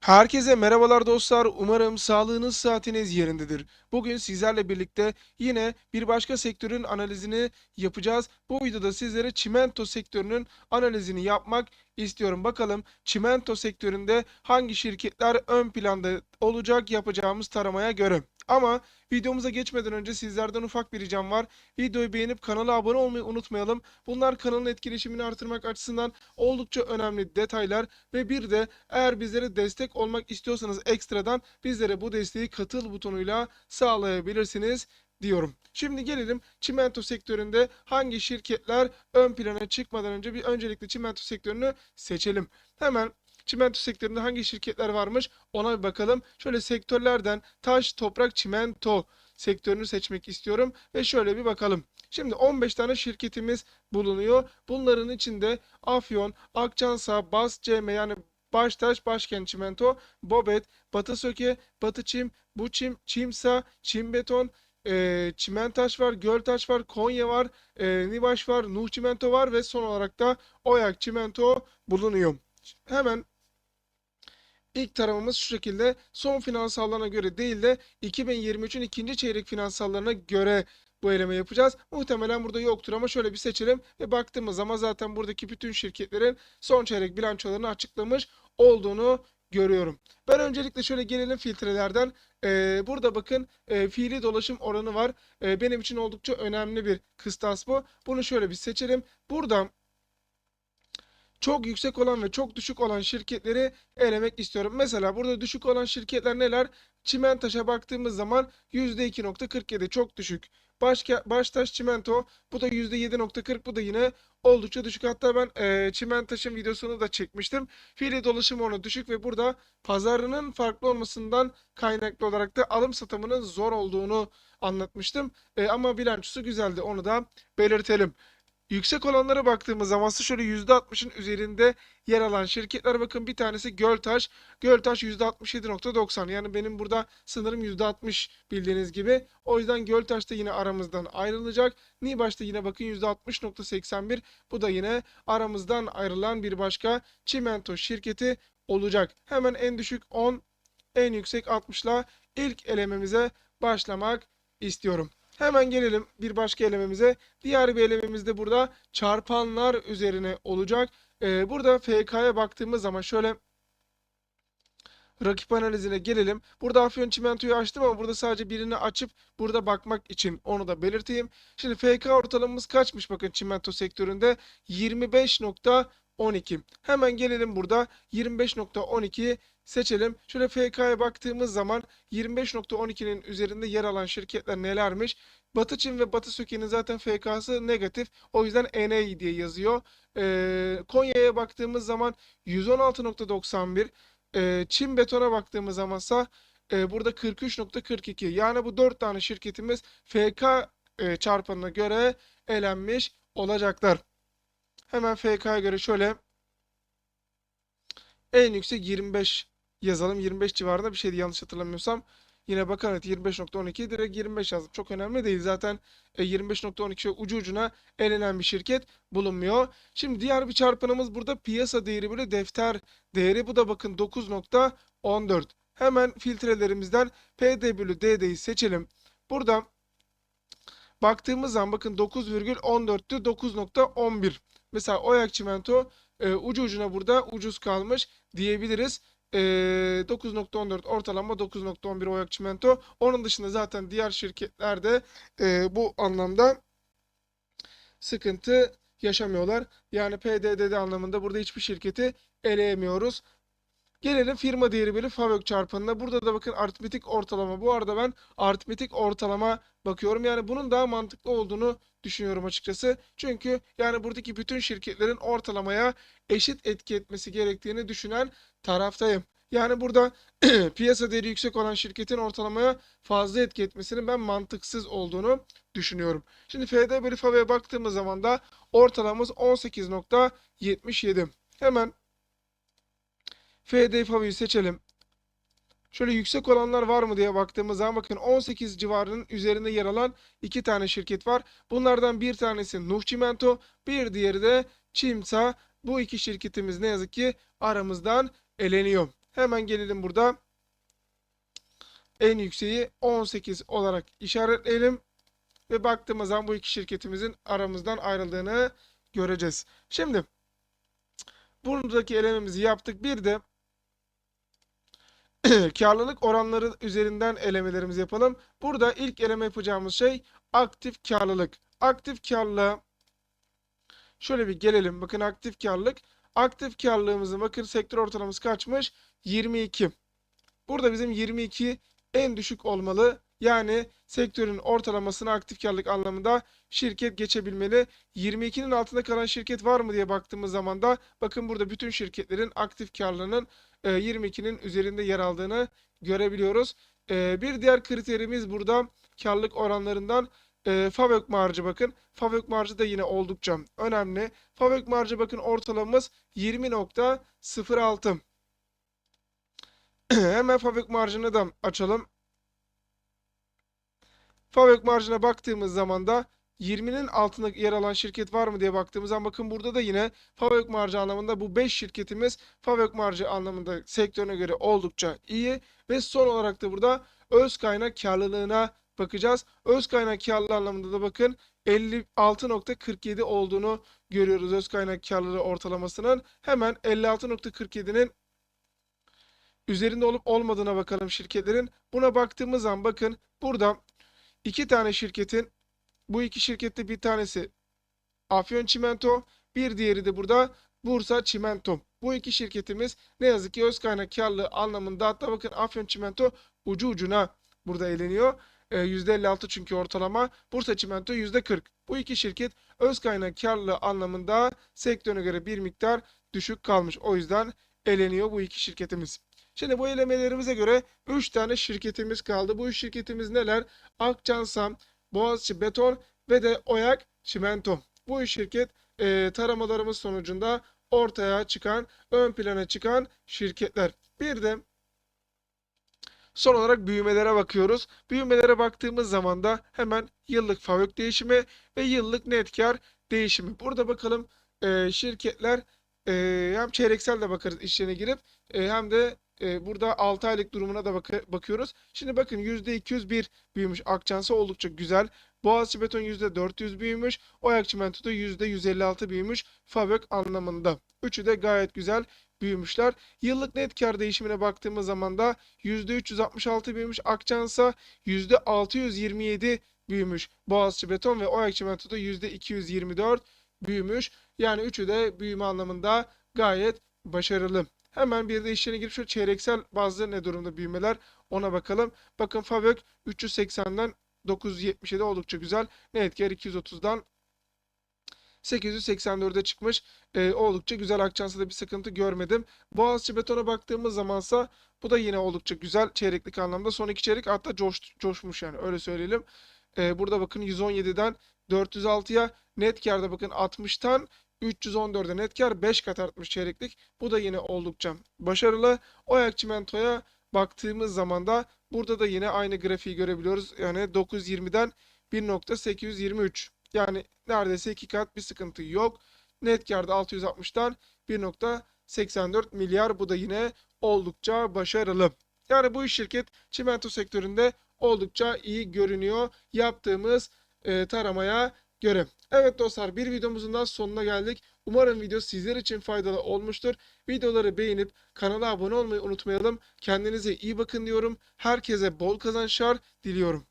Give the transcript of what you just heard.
Herkese merhabalar dostlar. Umarım sağlığınız, saatiniz yerindedir. Bugün sizlerle birlikte yine bir başka sektörün analizini yapacağız. Bu videoda sizlere çimento sektörünün analizini yapmak istiyorum. Bakalım çimento sektöründe hangi şirketler ön planda olacak yapacağımız taramaya göre. Ama videomuza geçmeden önce sizlerden ufak bir ricam var. Videoyu beğenip kanala abone olmayı unutmayalım. Bunlar kanalın etkileşimini artırmak açısından oldukça önemli detaylar ve bir de eğer bizlere destek olmak istiyorsanız ekstradan bizlere bu desteği katıl butonuyla sağlayabilirsiniz diyorum. Şimdi gelelim çimento sektöründe hangi şirketler ön plana çıkmadan önce bir öncelikle çimento sektörünü seçelim. Hemen çimento sektöründe hangi şirketler varmış ona bir bakalım. Şöyle sektörlerden taş, toprak, çimento sektörünü seçmek istiyorum ve şöyle bir bakalım. Şimdi 15 tane şirketimiz bulunuyor. Bunların içinde Afyon, Akçansa, Bas CM yani Baştaş, Başkent Çimento, Bobet, Batı Söke, Batı Çim, Buçim, Çimsa, Çimbeton, e, Çimentaş var, Göltaş var, Konya var, e, Nivaş var, Nuh Çimento var ve son olarak da Oyak Çimento bulunuyor. Hemen İlk taramamız şu şekilde son finansallarına göre değil de 2023'ün ikinci çeyrek finansallarına göre bu eleme yapacağız. Muhtemelen burada yoktur ama şöyle bir seçelim ve baktığımız zaman zaten buradaki bütün şirketlerin son çeyrek bilançolarını açıklamış olduğunu görüyorum. Ben öncelikle şöyle gelelim filtrelerden. Ee, burada bakın e, fiili dolaşım oranı var. Ee, benim için oldukça önemli bir kıstas bu. Bunu şöyle bir seçelim. Buradan çok yüksek olan ve çok düşük olan şirketleri elemek istiyorum. Mesela burada düşük olan şirketler neler? Çimentaş'a baktığımız zaman %2.47 çok düşük. Başka, Baştaş Çimento bu da %7.40 bu da yine oldukça düşük. Hatta ben e, Çimentaş'ın videosunu da çekmiştim. Fiili dolaşım oranı düşük ve burada pazarının farklı olmasından kaynaklı olarak da alım satımının zor olduğunu anlatmıştım. E, ama bilançosu güzeldi onu da belirtelim. Yüksek olanlara baktığımız zaman şöyle %60'ın üzerinde yer alan şirketler bakın bir tanesi Göltaş. Göltaş %67.90 yani benim burada sınırım %60 bildiğiniz gibi. O yüzden Göltaş da yine aramızdan ayrılacak. Nibaş da yine bakın %60.81 bu da yine aramızdan ayrılan bir başka çimento şirketi olacak. Hemen en düşük 10 en yüksek 60'la ilk elememize başlamak istiyorum. Hemen gelelim bir başka elememize. Diğer bir elememiz de burada çarpanlar üzerine olacak. Ee, burada FK'ya baktığımız zaman şöyle rakip analizine gelelim. Burada Afyon Çimento'yu açtım ama burada sadece birini açıp burada bakmak için onu da belirteyim. Şimdi FK ortalamamız kaçmış bakın çimento sektöründe? 25.12. Hemen gelelim burada 25.12'yi seçelim. Şöyle FK'ya baktığımız zaman 25.12'nin üzerinde yer alan şirketler nelermiş? Batı Çin ve Batı Söke'nin zaten FK'sı negatif. O yüzden NA diye yazıyor. Ee, Konya'ya baktığımız zaman 116.91. Ee, Çin Beton'a baktığımız zamansa e, burada 43.42. Yani bu 4 tane şirketimiz FK e, çarpanına göre elenmiş olacaklar. Hemen FK'ya göre şöyle en yüksek 25 yazalım. 25 civarında bir şeydi yanlış hatırlamıyorsam. Yine bakın evet 25.12 direkt 25 yazdım. Çok önemli değil. Zaten e, 25.12 ucu ucuna elenen bir şirket bulunmuyor. Şimdi diğer bir çarpanımız burada piyasa değeri böyle defter değeri. Bu da bakın 9.14. Hemen filtrelerimizden PD bölü DD'yi seçelim. Burada baktığımız zaman bakın 9,14'tü 9.11. Mesela Oyak Çimento e, ucu ucuna burada ucuz kalmış diyebiliriz. E, 9.14 ortalama 9.11 Oyak Çimento. Onun dışında zaten diğer şirketlerde e, bu anlamda sıkıntı yaşamıyorlar. Yani PDDD anlamında burada hiçbir şirketi eleyemiyoruz. Gelelim firma değeri bölü FAVÖK çarpanına. Burada da bakın aritmetik ortalama. Bu arada ben aritmetik ortalama bakıyorum. Yani bunun daha mantıklı olduğunu düşünüyorum açıkçası. Çünkü yani buradaki bütün şirketlerin ortalamaya eşit etki etmesi gerektiğini düşünen taraftayım. Yani burada piyasa değeri yüksek olan şirketin ortalamaya fazla etki etmesinin ben mantıksız olduğunu düşünüyorum. Şimdi FD bölü FAV'ye baktığımız zaman da ortalamamız 18.77. Hemen FD Favi'yi seçelim. Şöyle yüksek olanlar var mı diye baktığımız zaman bakın 18 civarının üzerinde yer alan iki tane şirket var. Bunlardan bir tanesi Nuh Çimento, bir diğeri de Çimsa. Bu iki şirketimiz ne yazık ki aramızdan eleniyor. Hemen gelelim burada. En yükseği 18 olarak işaretleyelim. Ve baktığımız zaman bu iki şirketimizin aramızdan ayrıldığını göreceğiz. Şimdi buradaki elememizi yaptık. Bir de karlılık oranları üzerinden elemelerimizi yapalım. Burada ilk eleme yapacağımız şey aktif karlılık. Aktif karlılığa şöyle bir gelelim. Bakın aktif karlılık. Aktif karlılığımızın bakın sektör ortalaması kaçmış? 22. Burada bizim 22 en düşük olmalı. Yani sektörün ortalamasını aktif karlılık anlamında şirket geçebilmeli. 22'nin altında kalan şirket var mı diye baktığımız zaman da bakın burada bütün şirketlerin aktif karlılığının e, 22'nin üzerinde yer aldığını görebiliyoruz. E, bir diğer kriterimiz burada karlılık oranlarından e, FAVÖK marjı bakın. FAVÖK marjı da yine oldukça önemli. FAVÖK marjı bakın ortalamamız 20.06. Hemen FAVÖK marjını da açalım. FAVÖK marjına baktığımız zaman da 20'nin altında yer alan şirket var mı diye baktığımız zaman bakın burada da yine FAVÖK marjı anlamında bu 5 şirketimiz FAVÖK marjı anlamında sektörüne göre oldukça iyi ve son olarak da burada öz kaynak karlılığına bakacağız. Öz kaynak karlılığı anlamında da bakın 56.47 olduğunu görüyoruz öz kaynak karlılığı ortalamasının. Hemen 56.47'nin üzerinde olup olmadığına bakalım şirketlerin. Buna baktığımız zaman bakın burada iki tane şirketin bu iki şirkette bir tanesi Afyon Çimento, bir diğeri de burada Bursa Çimento. Bu iki şirketimiz ne yazık ki öz kaynak karlılığı anlamında hatta bakın Afyon Çimento ucu ucuna burada eleniyor. E, %56 çünkü ortalama. Bursa Çimento %40. Bu iki şirket öz kaynak karlılığı anlamında sektörüne göre bir miktar düşük kalmış. O yüzden eleniyor bu iki şirketimiz. Şimdi bu elemelerimize göre 3 tane şirketimiz kaldı. Bu üç şirketimiz neler? Akçansam, Boğaziçi Beton ve de Oyak Çimento. Bu üç şirket e, taramalarımız sonucunda ortaya çıkan, ön plana çıkan şirketler. Bir de son olarak büyümelere bakıyoruz. Büyümelere baktığımız zaman da hemen yıllık FAVÖK değişimi ve yıllık net kar değişimi. Burada bakalım e, şirketler e, hem çeyreksel de bakarız işlerine girip e, hem de e, burada 6 aylık durumuna da bak bakıyoruz. Şimdi bakın %201 büyümüş. Akçansı oldukça güzel. Boğaziçi Beton %400 büyümüş. Oyak Çimento da %156 büyümüş. Fabök anlamında. Üçü de gayet güzel büyümüşler. Yıllık net kar değişimine baktığımız zaman da %366 büyümüş. Akçansa %627 büyümüş. Boğaziçi Beton ve Oyak Çimento da %224 büyümüş. Yani üçü de büyüme anlamında gayet başarılı. Hemen bir de işlerine girip şu çeyreksel bazı ne durumda büyümeler ona bakalım. Bakın Favök 380'den 977 oldukça güzel. Net kar 230'dan 884'e çıkmış. Ee, oldukça güzel Akçans'ta da bir sıkıntı görmedim. Boğaziçi Beton'a baktığımız zamansa bu da yine oldukça güzel çeyreklik anlamda. Son iki çeyrek hatta coş, coşmuş yani öyle söyleyelim. Ee, burada bakın 117'den 406'ya net karda bakın 60'tan 314'e net kar 5 kat artmış çeyreklik. Bu da yine oldukça başarılı. Oyak Çimento'ya baktığımız zaman da burada da yine aynı grafiği görebiliyoruz. Yani 920'den 1.823. Yani neredeyse 2 kat bir sıkıntı yok. Net karda 660'tan 1.84 milyar. Bu da yine oldukça başarılı. Yani bu iş şirket çimento sektöründe oldukça iyi görünüyor. Yaptığımız e, taramaya göre. Evet dostlar bir videomuzun daha sonuna geldik. Umarım video sizler için faydalı olmuştur. Videoları beğenip kanala abone olmayı unutmayalım. Kendinize iyi bakın diyorum. Herkese bol kazançlar diliyorum.